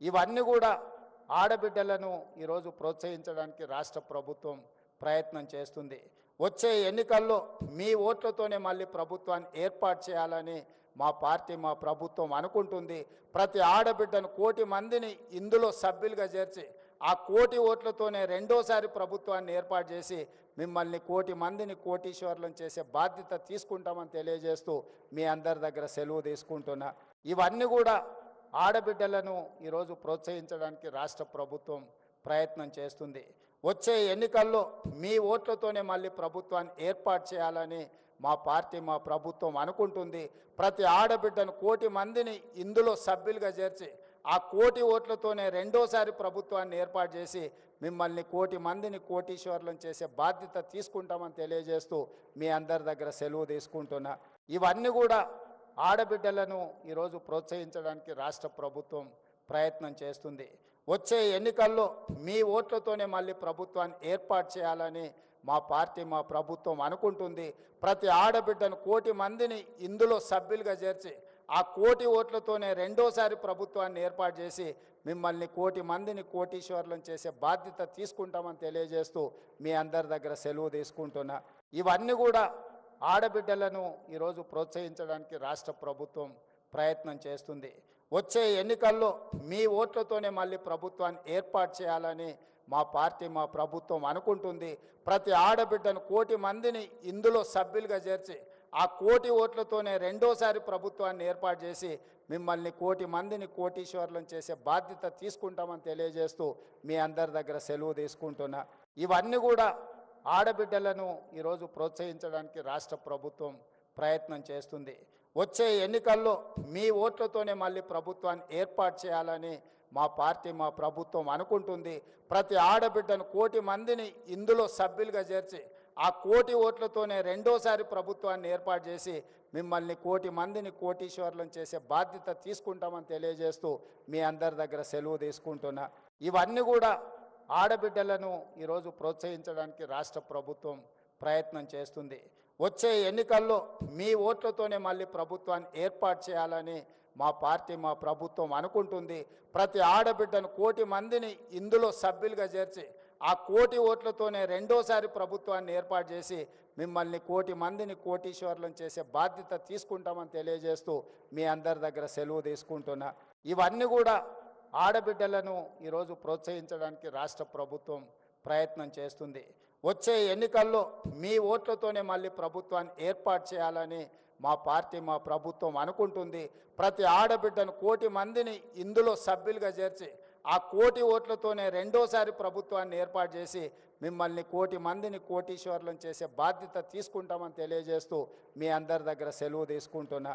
ఇవన్నీ కూడా ఆడబిడ్డలను ఈరోజు ప్రోత్సహించడానికి రాష్ట్ర ప్రభుత్వం ప్రయత్నం చేస్తుంది. వచ్చే ఎన్నికల్లో మీ ఓట్లతోనే మళ్ళీ ప్రభుత్వాన్ని ఏర్పాటు చేయాలని మా పార్టీ మా ప్రభుత్వం అనుకుంటుంది. ప్రతి ఆడబిడ్డను కోటి మందిని ఇందులో సభ్యులుగా చేర్చి ఆ కోటి ఓట్లతోనే రెండోసారి ప్రభుత్వాన్ని ఏర్పాటు చేసి మిమ్మల్ని కోటి మందిని కోటీశ్వర్లను చేసే బాధ్యత తీసుకుంటామని తెలియజేస్తూ మీ అందరి దగ్గర సెలవు తీసుకుంటున్నా. ఇవన్నీ కూడా ఆడబిడ్డలను ఈరోజు ప్రోత్సహించడానికి రాష్ట్ర ప్రభుత్వం ప్రయత్నం చేస్తుంది. వచ్చే ఎన్నికల్లో మీ ఓట్లతోనే మళ్ళీ ప్రభుత్వాన్ని ఏర్పాటు చేయాలని మా పార్టీ మా ప్రభుత్వం అనుకుంటుంది. ప్రతి ఆడబిడ్డను కోటి మందిని ఇందులో సభ్యులుగా చేర్చి ఆ కోటి ఓట్లతోనే రెండోసారి ప్రభుత్వాన్ని ఏర్పాటు చేసి మిమ్మల్ని కోటి మందిని కోటీశ్వర్లను చేసే బాధ్యత తీసుకుంటామని తెలియజేస్తూ మీ అందరి దగ్గర సెలవు తీసుకుంటున్నా. ఇవన్నీ కూడా ఆడబిడ్డలను ఈరోజు ప్రోత్సహించడానికి రాష్ట్ర ప్రభుత్వం ప్రయత్నం చేస్తుంది. వచ్చే ఎన్నికల్లో మీ ఓట్లతోనే మళ్ళీ ప్రభుత్వాన్ని ఏర్పాటు చేయాలని మా పార్టీ మా ప్రభుత్వం అనుకుంటుంది. ప్రతి ఆడబిడ్డను కోటి మందిని ఇందులో సభ్యులుగా చేర్చి ఆ కోటి ఓట్లతోనే రెండోసారి ప్రభుత్వాన్ని ఏర్పాటు చేసి మిమ్మల్ని కోటి మందిని కోటీశ్వర్లను చేసే బాధ్యత తీసుకుంటామని తెలియజేస్తూ మీ అందరి దగ్గర సెలవు తీసుకుంటున్నా. ఇవన్నీ కూడా ఆడబిడ్డలను ఈరోజు ప్రోత్సహించడానికి రాష్ట్ర ప్రభుత్వం ప్రయత్నం చేస్తుంది. వచ్చే ఎన్నికల్లో మీ ఓట్లతోనే మళ్ళీ ప్రభుత్వాన్ని ఏర్పాటు చేయాలని మా పార్టీ మా ప్రభుత్వం అనుకుంటుంది. ప్రతి ఆడబిడ్డను కోటి మందిని ఇందులో సభ్యులుగా చేర్చి ఆ కోటి ఓట్లతోనే రెండోసారి ప్రభుత్వాన్ని ఏర్పాటు చేసి మిమ్మల్ని కోటి మందిని కోటీశ్వర్లను చేసే బాధ్యత తీసుకుంటామని తెలియజేస్తూ మీ అందరి దగ్గర సెలవు తీసుకుంటున్నా. ఇవన్నీ కూడా ఆడబిడ్డలను ఈరోజు ప్రోత్సహించడానికి రాష్ట్ర ప్రభుత్వం ప్రయత్నం చేస్తుంది. వచ్చే ఎన్నికల్లో మీ ఓట్లతోనే మళ్ళీ ప్రభుత్వాన్ని ఏర్పాటు చేయాలని మా పార్టీ మా ప్రభుత్వం అనుకుంటుంది. ప్రతి ఆడబిడ్డను కోటి మందిని ఇందులో సభ్యులుగా చేర్చి ఆ కోటి ఓట్లతోనే రెండోసారి ప్రభుత్వాన్ని ఏర్పాటు చేసి మిమ్మల్ని కోటి మందిని కోటీశ్వర్లను చేసే బాధ్యత తీసుకుంటామని తెలియజేస్తూ మీ అందరి దగ్గర సెలవు తీసుకుంటున్నా. ఇవన్నీ కూడా ఆడబిడ్డలను ఈరోజు ప్రోత్సహించడానికి రాష్ట్ర ప్రభుత్వం ప్రయత్నం చేస్తుంది. వచ్చే ఎన్నికల్లో మీ ఓట్లతోనే మళ్ళీ ప్రభుత్వాన్ని ఏర్పాటు చేయాలని మా పార్టీ మా ప్రభుత్వం అనుకుంటుంది. ప్రతి ఆడబిడ్డను కోటి మందిని ఇందులో సభ్యులుగా చేర్చి ఆ కోటి ఓట్లతోనే రెండోసారి ప్రభుత్వాన్ని ఏర్పాటు చేసి మిమ్మల్ని కోటి మందిని కోటీశ్వర్లను చేసే బాధ్యత తీసుకుంటామని తెలియజేస్తూ మీ అందరి దగ్గర సెలవు తీసుకుంటున్నా. ఇవన్నీ కూడా ఆడబిడ్డలను ఈరోజు ప్రోత్సహించడానికి రాష్ట్ర ప్రభుత్వం ప్రయత్నం చేస్తుంది. వచ్చే ఎన్నికల్లో మీ ఓట్లతోనే మళ్ళీ ప్రభుత్వాన్ని ఏర్పాటు చేయాలని మా పార్టీ మా ప్రభుత్వం అనుకుంటుంది. ప్రతి ఆడబిడ్డను కోటి మందిని ఇందులో సభ్యులుగా చేర్చి ఆ కోటి ఓట్లతోనే రెండోసారి ప్రభుత్వాన్ని ఏర్పాటు చేసి మిమ్మల్ని కోటి మందిని కోటీశ్వర్లను చేసే బాధ్యత తీసుకుంటామని తెలియజేస్తూ మీ అందరి దగ్గర సెలవు తీసుకుంటున్నా.